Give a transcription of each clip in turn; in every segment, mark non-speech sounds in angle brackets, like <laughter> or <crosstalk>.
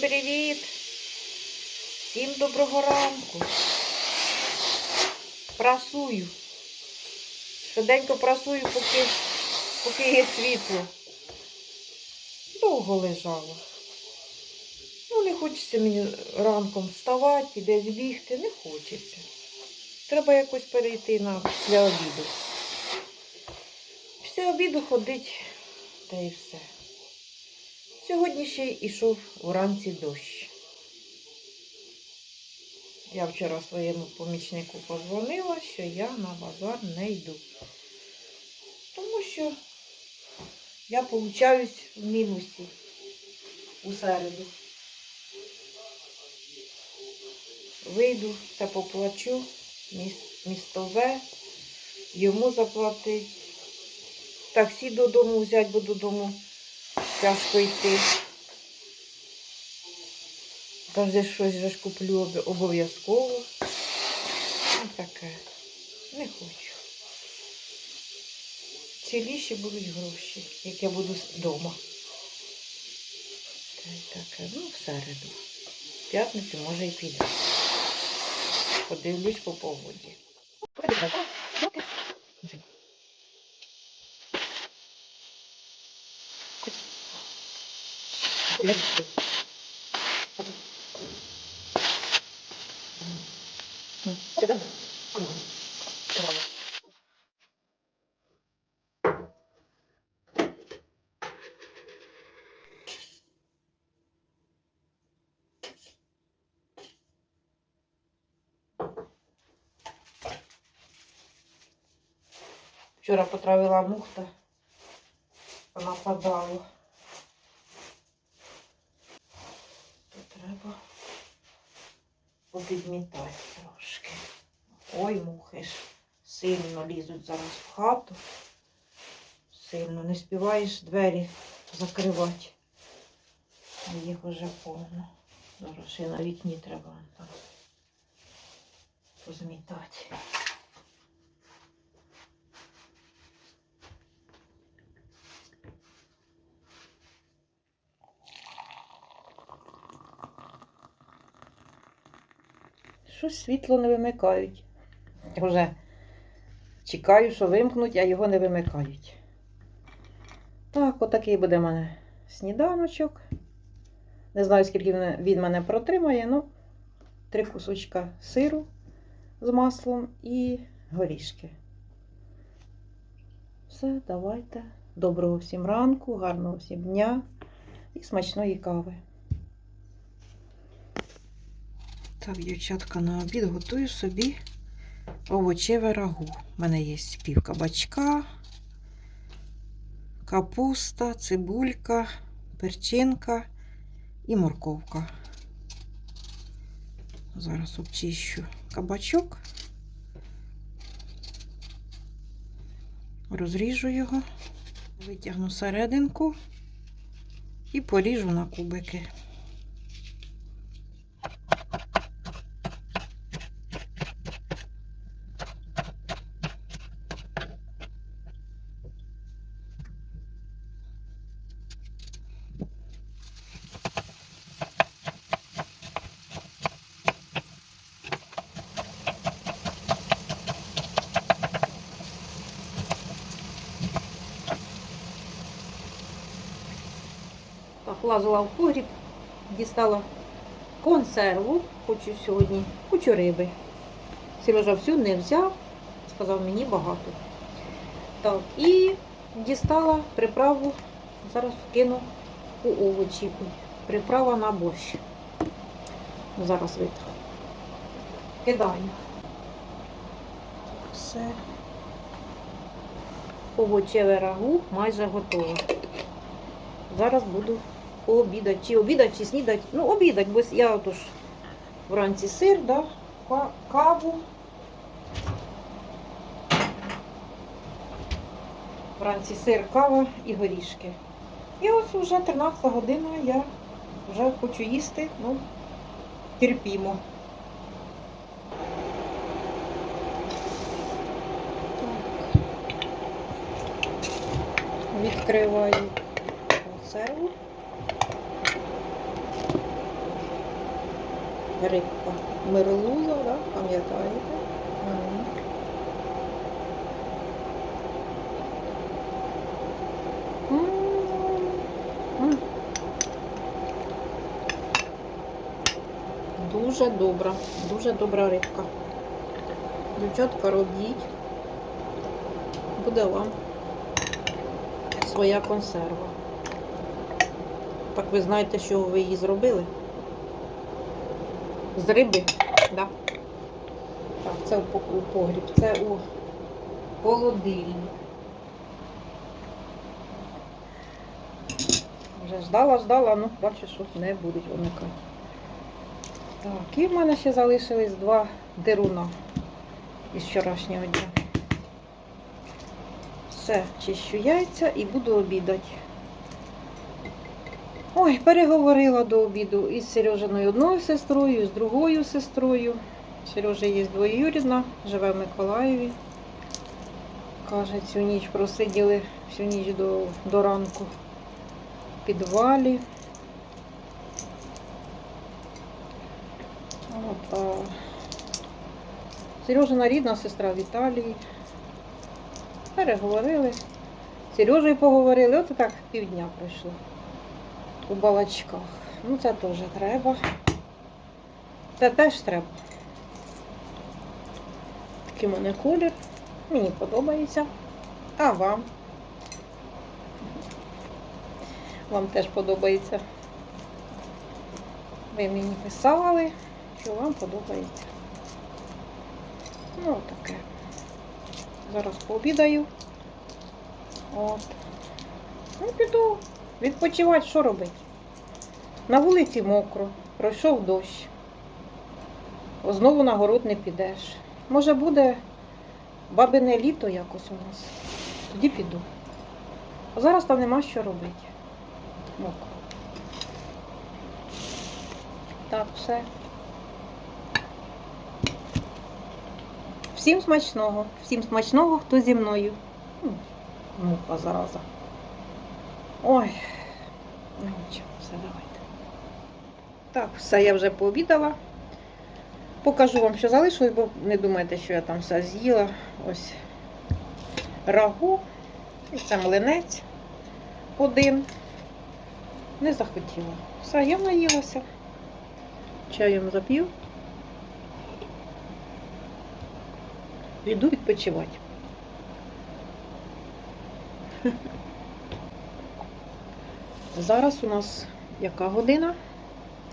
Привіт! Всім доброго ранку. Прасую. Швиденько прасую, поки, поки є світло. Довго лежала. Ну, не хочеться мені ранком вставати і десь бігти, не хочеться. Треба якось перейти на після обіду. Після обіду ходить та і все. Сьогодні ще й ішов уранці дощ. Я вчора своєму помічнику позвонила, що я на базар не йду. Тому що я получаюсь в мінусі у середу. Вийду та поплачу містове, йому заплатить. Таксі додому взяти, бо додому тяжко йти. Каже, щось же ж куплю обов'язково. Ну таке. Не хочу. Ціліші будуть гроші, як я буду вдома. Та й таке. Ну, в середу. В п'ятницю може і піде. Подивлюсь по погоді. Вчора потравила мухта, нападало. То треба попідмітати трошки. Ой, мухи ж сильно лізуть зараз в хату. Сильно не співаєш двері закривати. Їх уже повно. Зараз на вікні треба там позмітати. Щось світло не вимикають. Вже чекаю, що вимкнуть, а його не вимикають. Так, отакий буде в мене сніданочок. Не знаю, скільки він мене протримає, ну, три кусочка сиру з маслом і горішки. Все, давайте. Доброго всім ранку, гарного всім дня і смачної кави. Так, дівчатка, на обід готую собі овочеве рагу. У мене є пів кабачка, капуста, цибулька, перчинка і морковка. Зараз обчищу кабачок, розріжу його, витягну серединку і поріжу на кубики. Лазила в погріб, дістала консерву, хочу сьогодні, кучу риби. Сережа всю не взяв, сказав мені багато. Так, і дістала приправу, зараз вкину у овочі. Приправа на борщ. Зараз витру. Кидаю. Все. Овочеве рагу майже готове. Зараз буду обідати. Чи обідати, чи снідати. Ну, обідати, бо я отож вранці сир, да, каву. Вранці сир, кава і горішки. І ось вже 13 година я вже хочу їсти, ну, терпімо. Відкриваю консерву. Рибка. Мерлуза, да? пам'ятаєте? Дуже добра, дуже добра рибка. Дівчатка, робіть. Буде вам своя консерва. Так ви знаєте, що ви її зробили? З риби, да. Так, це у погріб, це у холодильник. Вже ждала, ждала, ну бачу, що не будуть виникати. Так, і в мене ще залишились два деруна із вчорашнього дня. Все, чищу яйця і буду обідати. Ой, переговорила до обіду із Сережиною одною сестрою, з другою сестрою. Сережа є двоюрідна, живе в Миколаєві. Каже, цю ніч просиділи всю ніч до, до ранку в підвалі. От, а Сережина рідна сестра в Італії. Переговорили. З Сережею поговорили, от так півдня пройшло у балачках. Ну, це теж треба. Це теж треба. Такий мене колір. Мені подобається. А вам? Вам теж подобається. Ви мені писали, що вам подобається. Ну, таке. Зараз пообідаю. От. Ну, піду відпочивати, що робити? На вулиці мокро, пройшов дощ. Знову на город не підеш. Може буде бабине літо якось у нас. Тоді піду. А зараз там нема що робити. Мокро. Так, все. Всім смачного. Всім смачного, хто зі мною. Муха зараза. Ой, ну нічого, все, давайте. Так, все, я вже пообідала. Покажу вам, що залишилось, бо не думайте, що я там все з'їла. Ось рагу. І це млинець один. Не захотіла. Все, я наїлася. Чаєм зап'ю. Йду відпочивати. Зараз у нас яка година?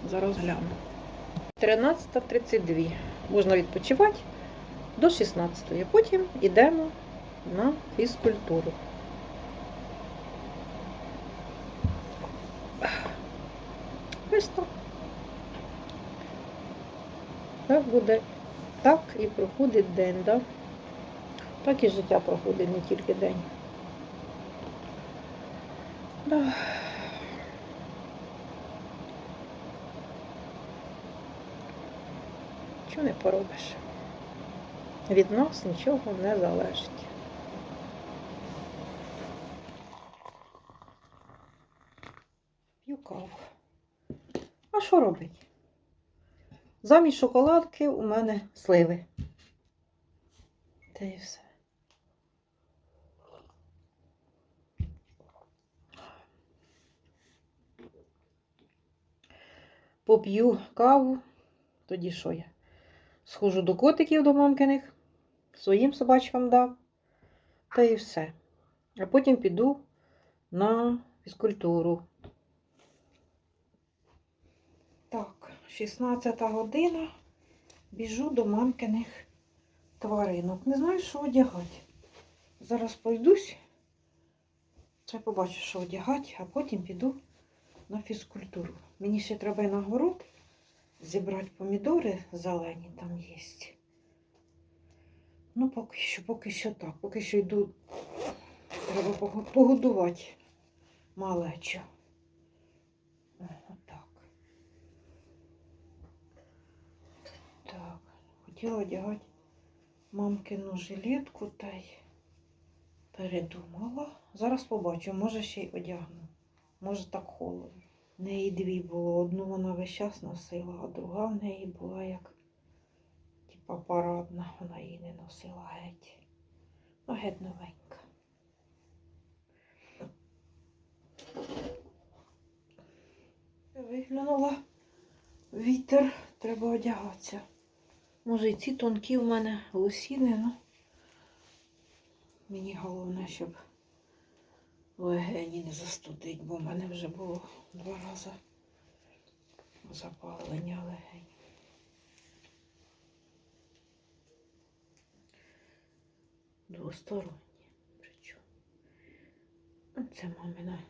Зараз гляну. 13.32. Можна відпочивати до 16. Потім йдемо на фізкультуру. Ось так. Буде. Так і проходить день, да? Так і життя проходить не тільки день. Да. Чого не поробиш? Від нас нічого не залежить. П'ю каву. А що робить? Замість шоколадки у мене сливи. Та і все. Поп'ю каву, тоді що я? Схожу до котиків до мамкиних, своїм собачкам дам, та і все. А потім піду на фізкультуру. Так, 16 година. Біжу до мамкиних тваринок. Не знаю, що одягати. Зараз пройдусь. Це побачу, що одягати, а потім піду на фізкультуру. Мені ще треба й на город зібрати помідори зелені, там є. Ну, поки що, поки що так. Поки що йду. Треба погодувати малечу. Отак. Так, хотіла одягати мамкину жилетку та й передумала. Зараз побачу, може ще й одягну. Може так холодно. В неї дві було. Одну вона весь час носила, а друга в неї була як типа парадна, вона її не носила геть. Ну, геть новенька. Виглянула вітер, треба одягатися. Може і ці тонкі в мене лосіни, ну мені головне, щоб легені не застудить, бо в мене вже було два рази запалення легень. Двосторонні. Причому. Це мамина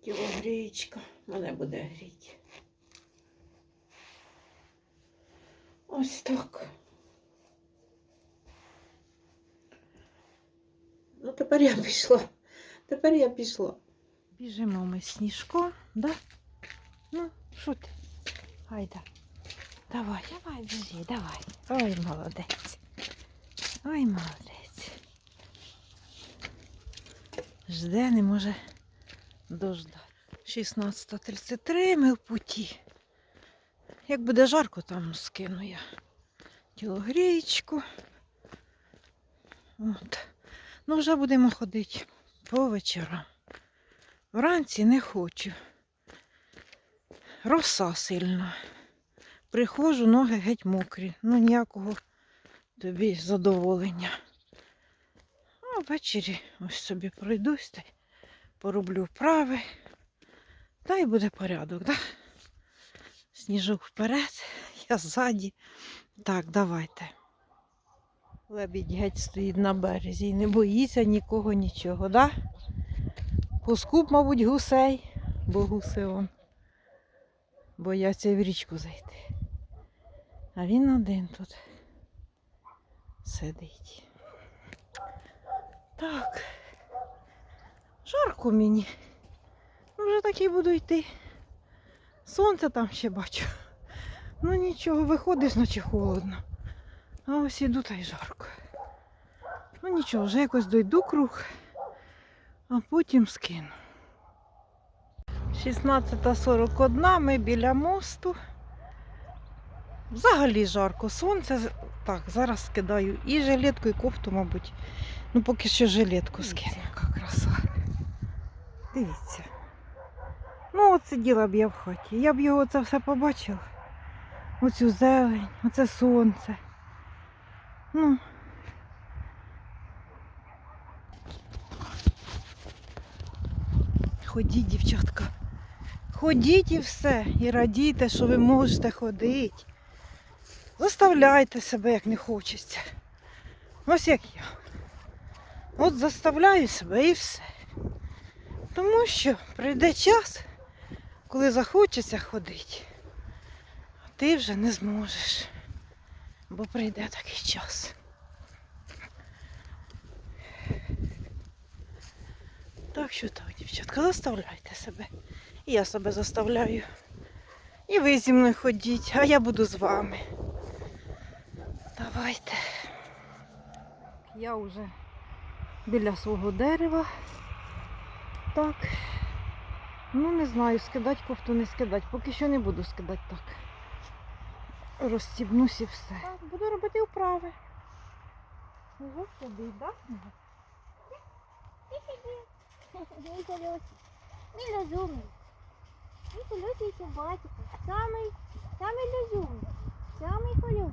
тілогрієчка. Мене буде гріти. Ось так. Ну, тепер я пішла. Тепер я пішла. Біжимо ми сніжко, да? Ну, що ти? Гайда. Давай, давай, біжи, давай. Ой, молодець. Ой, молодець. Жде, не може дождати. 16.33 ми в путі. Як буде жарко, там скину я тілогрієчку. От. Ну, вже будемо ходити по вечорам. Вранці не хочу. Роса сильна. Приходжу, ноги геть мокрі. Ну ніякого тобі задоволення. А ввечері ось собі пройдусь та пороблю вправи. Та й буде порядок, так? Да? Сніжок вперед, <laughs> я ззаді. Так, давайте. Лебідь геть стоїть на березі і не боїться нікого нічого, да? Поскуп, мабуть, гусей, бо гуси он бояться в річку зайти. А він один тут сидить. Так, жарко мені. Ну, Вже так і буду йти. Сонце там ще бачу. Ну нічого, виходиш, наче холодно. А ось іду та й жарко. Ну нічого, вже якось дойду круг, а потім скину. 16.41, ми біля мосту. Взагалі жарко. Сонце. Так, зараз скидаю і жилетку, і кофту, мабуть. Ну, поки що жилетку скину. Яка краса. Дивіться. Ну, от сиділа б я в хаті. Я б його це все побачила. Оцю зелень, оце сонце. Ну. Ходіть, дівчатка. Ходіть і все. І радійте, що ви можете ходити. Заставляйте себе, як не хочеться. Ось як я. От заставляю себе і все. Тому що прийде час, коли захочеться ходити, а ти вже не зможеш. Бо прийде такий час. Так що так, дівчатка, заставляйте себе. І я себе заставляю. І ви зі мною ходіть, а я буду з вами. Давайте. Я вже біля свого дерева. Так. Ну не знаю, скидати кофту, не скидати. Поки що не буду скидати так. Розстібнусь і все. Так, буду робити вправи. Ого, собі, так? Він колесик. Він розумний. Він колесий собачка. Самий, самий розумний. Самий колесий.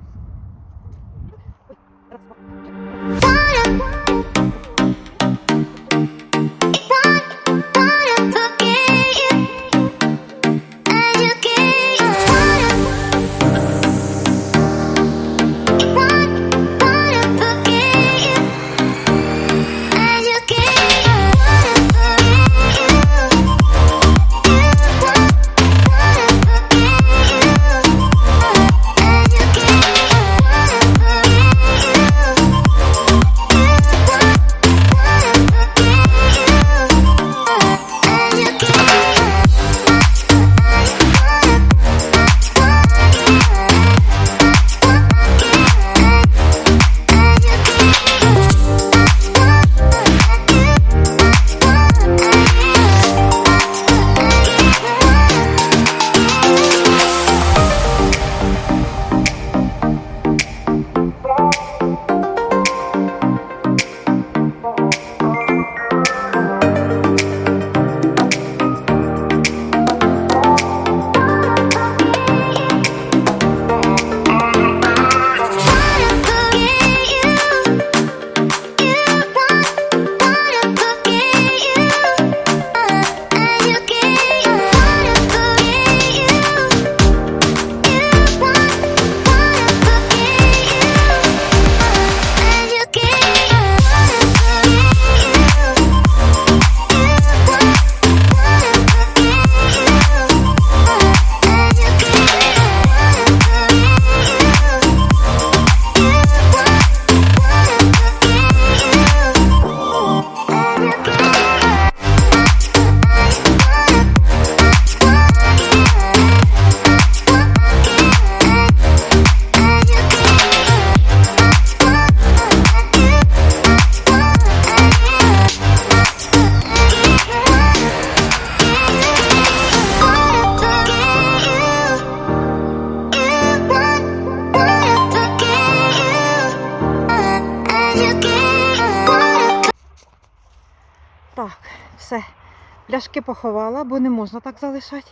Пляшки поховала, бо не можна так залишати.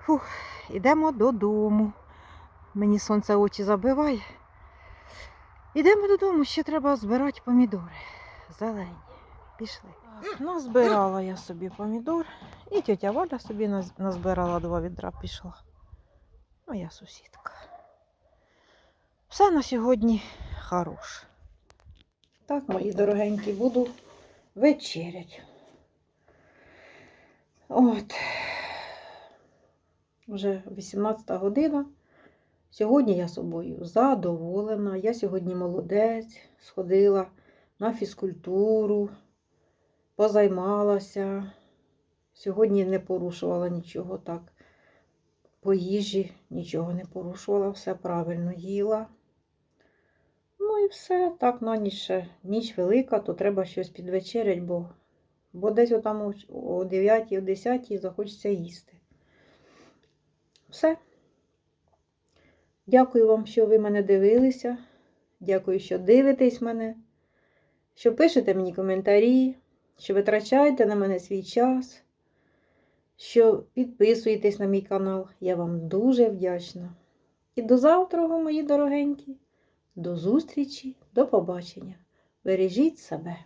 Фух, ідемо додому. Мені сонце очі забиває. Ідемо додому, ще треба збирати помідори. Зелені. Пішли. назбирала я собі помідор. І тетя Валя собі назбирала два відра пішла. Моя сусідка. Все на сьогодні хорош. Так, мої дорогенькі, буду вечерять. От. Вже 18 година. Сьогодні я собою задоволена. Я сьогодні молодець, сходила на фізкультуру, позаймалася. Сьогодні не порушувала нічого так. По їжі нічого не порушувала, все правильно їла. Ну і все. Так, на ніч ще ніч велика, то треба щось підвечерять, бо, бо десь отам о- о 9 о 10 захочеться їсти. Все. Дякую вам, що ви мене дивилися. Дякую, що дивитесь мене, що пишете мені коментарі, що витрачаєте на мене свій час, що підписуєтесь на мій канал. Я вам дуже вдячна. І до завтра, мої дорогенькі. До зустрічі, до побачення. Бережіть себе.